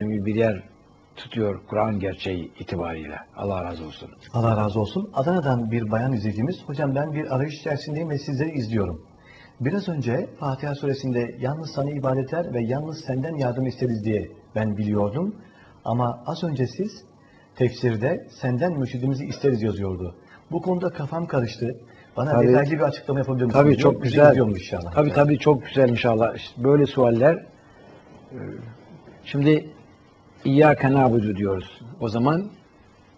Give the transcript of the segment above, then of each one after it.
bir yer tutuyor Kur'an gerçeği itibariyle. Allah razı olsun. Allah razı olsun. Adana'dan bir bayan izlediğimiz, hocam ben bir arayış içerisindeyim ve sizleri izliyorum. Biraz önce Fatiha suresinde yalnız sana ibadetler ve yalnız senden yardım isteriz diye ben biliyordum. Ama az önce siz tefsirde senden mürşidimizi isteriz yazıyordu. Bu konuda kafam karıştı. Bana Tabii. detaylı bir açıklama yapabilir misiniz? Tabii çok bizi güzel. inşallah. Tabii tabii çok güzel inşallah. İşte böyle sualler. e, Şimdi İyyâke nâbudu diyoruz. O zaman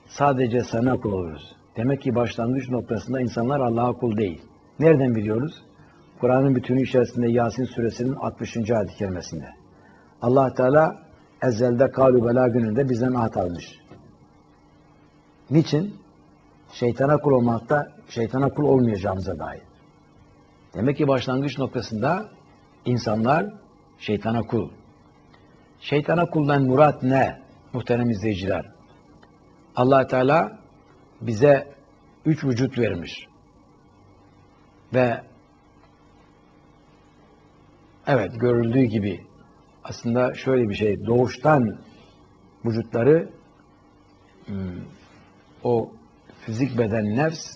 sadece sana kul oluruz. Demek ki başlangıç noktasında insanlar Allah'a kul değil. Nereden biliyoruz? Kur'an'ın bütünü içerisinde Yasin suresinin 60. ayet-i kerimesinde. allah Teala ezelde kalu bela gününde bizden ahd almış. Niçin? Şeytana kul olmakta, şeytana kul olmayacağımıza dair. Demek ki başlangıç noktasında insanlar şeytana kul. Şeytana kuldan murat ne? Muhterem izleyiciler. allah Teala bize üç vücut vermiş. Ve evet görüldüğü gibi aslında şöyle bir şey doğuştan vücutları hmm, o fizik beden nefs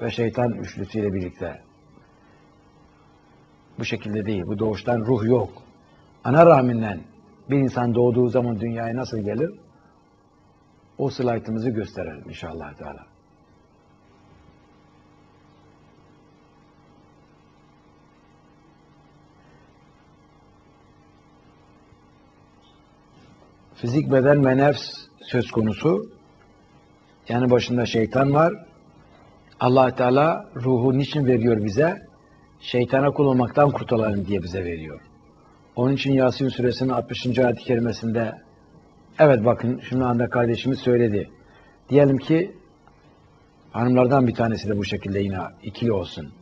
ve şeytan üçlüsüyle birlikte bu şekilde değil. Bu doğuştan ruh yok. Ana rahminden bir insan doğduğu zaman dünyaya nasıl gelir? O slaytımızı gösterelim inşallah Teala. Fizik beden ve nefs söz konusu. Yani başında şeytan var. allah Teala ruhu niçin veriyor bize? Şeytana kul olmaktan kurtulalım diye bize veriyor. Onun için Yasin suresinin 60. ayet-i kerimesinde evet bakın şu anda kardeşimiz söyledi. Diyelim ki hanımlardan bir tanesi de bu şekilde yine ikili olsun.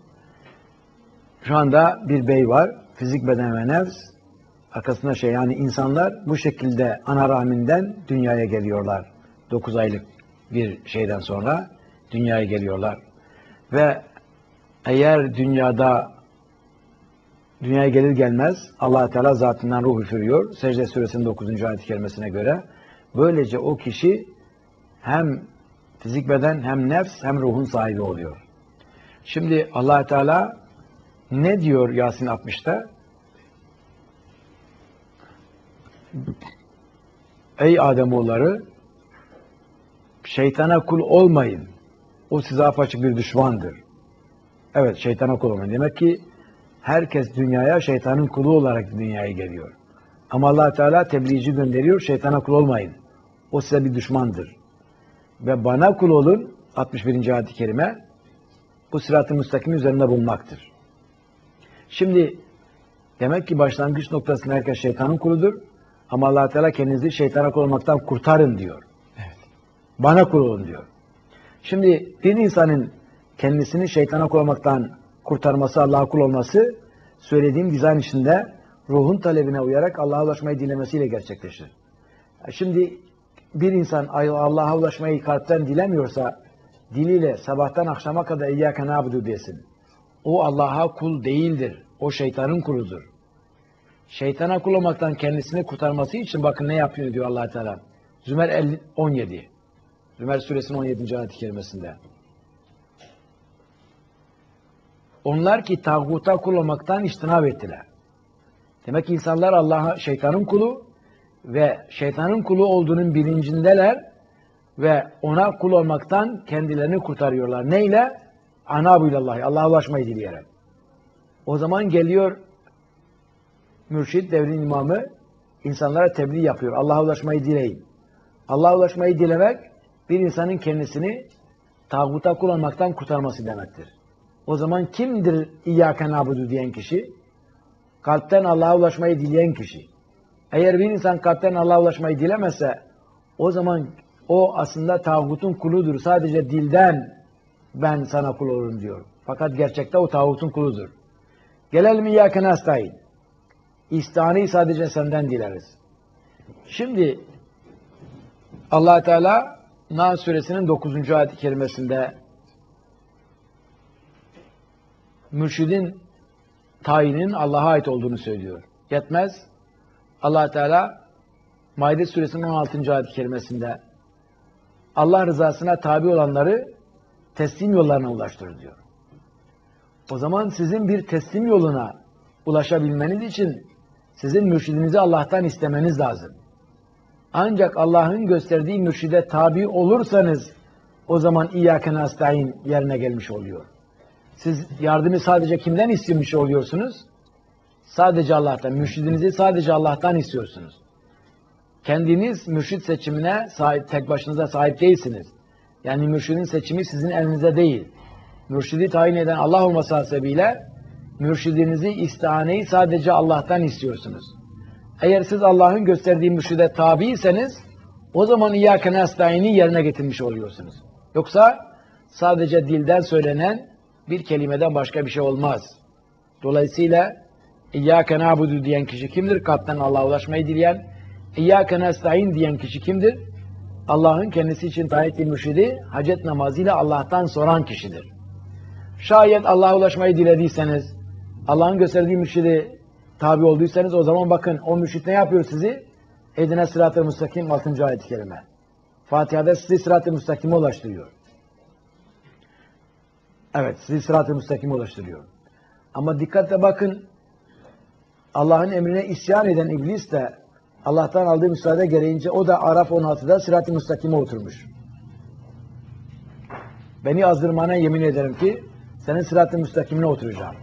Şu anda bir bey var. Fizik beden ve nefs. Arkasında şey yani insanlar bu şekilde ana rahminden dünyaya geliyorlar. 9 aylık bir şeyden sonra dünyaya geliyorlar. Ve eğer dünyada dünyaya gelir gelmez allah Teala zatından ruh üfürüyor. Secde suresinin 9. ayet-i kerimesine göre. Böylece o kişi hem fizik beden hem nefs hem ruhun sahibi oluyor. Şimdi allah Teala ne diyor Yasin 60'ta? Ey Ademoğulları şeytana kul olmayın. O size apaçık bir düşmandır. Evet şeytana kul olmayın. Demek ki herkes dünyaya şeytanın kulu olarak dünyaya geliyor. Ama allah Teala tebliğci gönderiyor. Şeytana kul olmayın. O size bir düşmandır. Ve bana kul olun 61. ayet-i kerime bu sırat-ı müstakim üzerinde bulunmaktır. Şimdi demek ki başlangıç noktasında herkes şeytanın kuludur. Ama allah Teala kendinizi şeytana kul olmaktan kurtarın diyor. Evet. Bana kul olun diyor. Şimdi bir insanın kendisini şeytana kul olmaktan kurtarması, Allah'a kul olması söylediğim dizayn içinde ruhun talebine uyarak Allah'a ulaşmayı dilemesiyle gerçekleşir. Şimdi bir insan Allah'a ulaşmayı kalpten dilemiyorsa diliyle sabahtan akşama kadar İyyâke nâbudu desin. O Allah'a kul değildir. O şeytanın kuludur. Şeytana kul olmaktan kendisini kurtarması için bakın ne yapıyor diyor allah Teala. Zümer 50 17. Zümer suresinin 17. ayet-i kerimesinde. Onlar ki tağuta kul olmaktan iştinab ettiler. Demek ki insanlar Allah'a şeytanın kulu ve şeytanın kulu olduğunun bilincindeler ve ona kul olmaktan kendilerini kurtarıyorlar. Neyle? Anabullahi. Allah'a ulaşmayı dileyerek. O zaman geliyor mürşid devrin imamı insanlara tebliğ yapıyor. Allah'a ulaşmayı dileyin. Allah'a ulaşmayı dilemek bir insanın kendisini tağuta kul olmaktan kurtarması demektir. O zaman kimdir İyyâke nâbudu diyen kişi? Kalpten Allah'a ulaşmayı dileyen kişi. Eğer bir insan kalpten Allah'a ulaşmayı dilemezse o zaman o aslında tağutun kuludur. Sadece dilden ben sana kul olurum diyor. Fakat gerçekte o tağutun kuludur. Gelelim İyyâke nasta'in. İstihanı sadece senden dileriz. Şimdi allah Teala Nahl suresinin 9. ayet-i kerimesinde mürşidin tayinin Allah'a ait olduğunu söylüyor. Yetmez. allah Teala Maide suresinin 16. ayet-i kerimesinde Allah rızasına tabi olanları teslim yollarına ulaştırır diyor. O zaman sizin bir teslim yoluna ulaşabilmeniz için sizin mürşidinizi Allah'tan istemeniz lazım. Ancak Allah'ın gösterdiği mürşide tabi olursanız o zaman İyyâke nasta'in yerine gelmiş oluyor. Siz yardımı sadece kimden istemiş oluyorsunuz? Sadece Allah'tan. Mürşidinizi sadece Allah'tan istiyorsunuz. Kendiniz mürşid seçimine sahip, tek başınıza sahip değilsiniz. Yani mürşidin seçimi sizin elinizde değil. Mürşidi tayin eden Allah olması hasebiyle mürşidinizi istihaneyi sadece Allah'tan istiyorsunuz. Eğer siz Allah'ın gösterdiği mürşide tabiyseniz o zaman İyyâke nesta'ini yerine getirmiş oluyorsunuz. Yoksa sadece dilden söylenen bir kelimeden başka bir şey olmaz. Dolayısıyla İyyâke nâbudu diyen kişi kimdir? Kalpten Allah'a ulaşmayı dileyen. İyyâke nesta'in diyen kişi kimdir? Allah'ın kendisi için tayin ettiği mürşidi hacet namazıyla Allah'tan soran kişidir. Şayet Allah'a ulaşmayı dilediyseniz, Allah'ın gösterdiği mürşidi tabi olduysanız o zaman bakın o mürşit ne yapıyor sizi? Edine sırat-ı müstakim 6. ayet-i kerime. Fatiha'da sizi sırat-ı müstakime ulaştırıyor. Evet sizi sırat-ı müstakime ulaştırıyor. Ama dikkatle bakın Allah'ın emrine isyan eden iblis de Allah'tan aldığı müsaade gereğince o da Araf 16'da sırat-ı müstakime oturmuş. Beni azdırmana yemin ederim ki senin sırat-ı müstakimine oturacağım.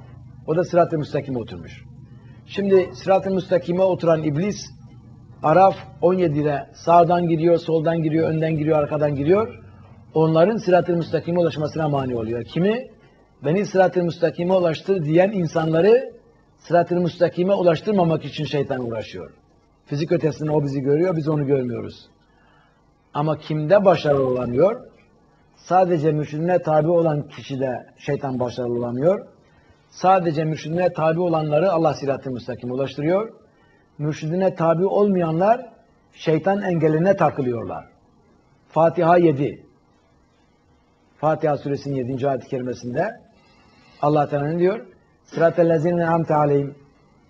O da sırat-ı müstakime oturmuş. Şimdi sırat-ı müstakime oturan iblis Araf 17'de sağdan giriyor, soldan giriyor, önden giriyor, arkadan giriyor. Onların sırat-ı müstakime ulaşmasına mani oluyor. Kimi? Beni sırat-ı müstakime ulaştır diyen insanları sırat-ı müstakime ulaştırmamak için şeytan uğraşıyor. Fizik ötesinde o bizi görüyor, biz onu görmüyoruz. Ama kimde başarılı olamıyor? Sadece mürşidine tabi olan kişide şeytan başarılı olamıyor. Sadece mürşidine tabi olanları Allah sırat-ı müstakime ulaştırıyor. Mürşidine tabi olmayanlar şeytan engeline takılıyorlar. Fatiha 7. Fatiha suresinin 7. ayet-i kerimesinde Allah Teala ne diyor? Sırat-ı lezine amte aleyhim.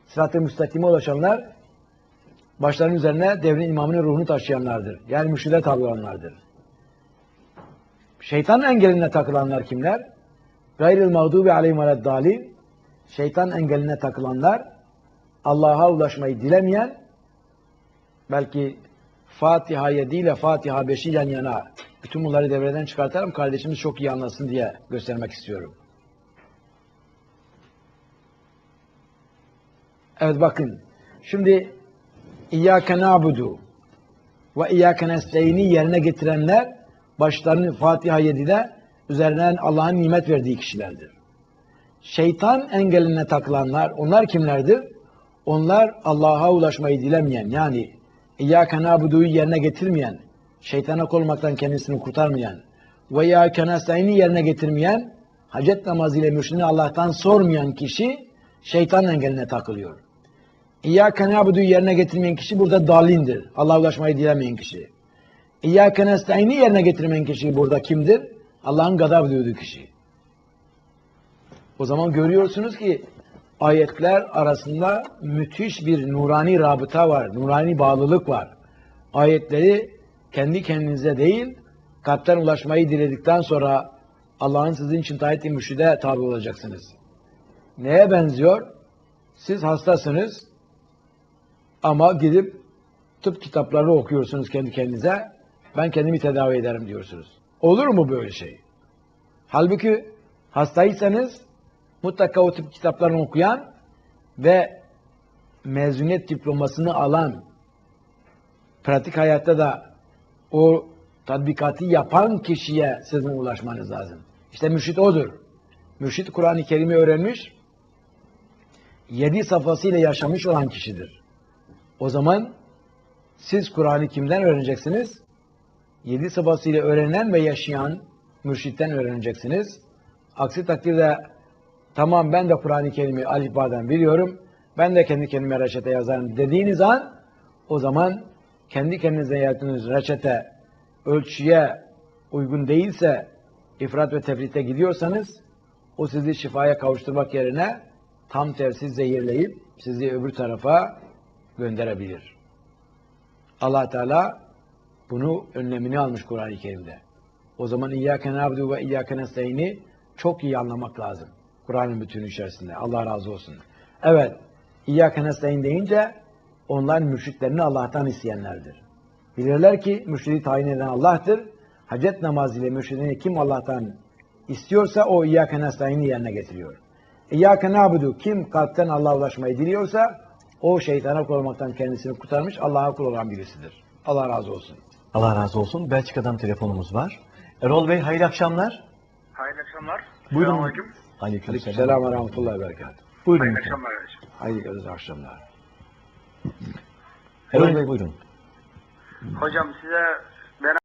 Sırat-ı müstakime ulaşanlar başlarının üzerine devrin imamının ruhunu taşıyanlardır. Yani mürşide tabi. Şeytan engeline takılanlar kimler? Gayril mağdubi aleyhim dalil. Şeytan engeline takılanlar Allah'a ulaşmayı dilemeyen belki Fatiha 7 ile Fatiha 5'i yan yana bütün bunları devreden çıkartarım kardeşimiz çok iyi anlasın diye göstermek istiyorum. Evet bakın. Şimdi İyyâke nâbudu ve İyyâke nesteyni yerine getirenler başlarını Fatiha 7'de üzerinden Allah'ın nimet verdiği kişilerdir. Şeytan engeline takılanlar, onlar kimlerdir? Onlar Allah'a ulaşmayı dilemeyen, yani İyyâke nâbudu'yu yerine getirmeyen, şeytana kolmaktan kendisini kurtarmayan ve İyyâke nesteyni yerine getirmeyen, hacet namazıyla mürşidini Allah'tan sormayan kişi şeytan engeline takılıyor. İyyâke nâbudu'yu yerine getirmeyen kişi burada dalindir. Allah'a ulaşmayı dilemeyen kişi. İyyâke nesta'ini yerine getirmeyen kişi burada kimdir? Allah'ın gadab duyduğu kişi. O zaman görüyorsunuz ki ayetler arasında müthiş bir nurani rabıta var, nurani bağlılık var. Ayetleri kendi kendinize değil, kalpten ulaşmayı diledikten sonra Allah'ın sizin için tayin ettiği mürşide tabi olacaksınız. Neye benziyor? Siz hastasınız ama gidip tıp kitaplarını okuyorsunuz kendi kendinize. Ben kendimi tedavi ederim diyorsunuz. Olur mu böyle şey? Halbuki hastaysanız mutlaka o tıp kitaplarını okuyan ve mezuniyet diplomasını alan, pratik hayatta da o tatbikatı yapan kişiye sizin ulaşmanız lazım. İşte mürşit odur. Mürşit Kur'an-ı Kerim'i öğrenmiş, yedi safhasıyla yaşamış olan kişidir. O zaman siz Kur'an'ı kimden öğreneceksiniz? Yedi safhasıyla öğrenen ve yaşayan mürşitten öğreneceksiniz. Aksi takdirde tamam ben de Kur'an-ı Kerim'i alifbadan biliyorum, ben de kendi kendime reçete yazarım dediğiniz an o zaman kendi kendinize yaptığınız reçete ölçüye uygun değilse ifrat ve tefrite gidiyorsanız o sizi şifaya kavuşturmak yerine tam tersi zehirleyip sizi öbür tarafa gönderebilir. allah Teala bunu önlemini almış Kur'an-ı Kerim'de. O zaman İyyâke nâbdû ve İyyâke nestaîn'i çok iyi anlamak lazım. Kur'an'ın bütünü içerisinde. Allah razı olsun. Evet, İyyâke nestaîn deyince onlar mürşitlerini Allah'tan isteyenlerdir. Bilirler ki mürşidi tayin eden Allah'tır. Hacet namazıyla mürşidini kim Allah'tan istiyorsa o İyyâke nestaîn'i yerine getiriyor. İyyâke nâbudu kim kalpten Allah'a ulaşmayı diliyorsa o şeytana kul olmaktan kendisini kurtarmış Allah'a kul olan birisidir. Allah razı olsun. Allah razı olsun. Belçika'dan telefonumuz var. Erol Bey hayırlı akşamlar. Hayırlı akşamlar. Buyurun. Selamünaleyküm. Aleykümselam. Selam ve rahmetullahi ve berekatuhu. Buyurun. Hayırlı akşamlar. Hayırlı akşamlar. Erol Bey buyurun. Hocam size ben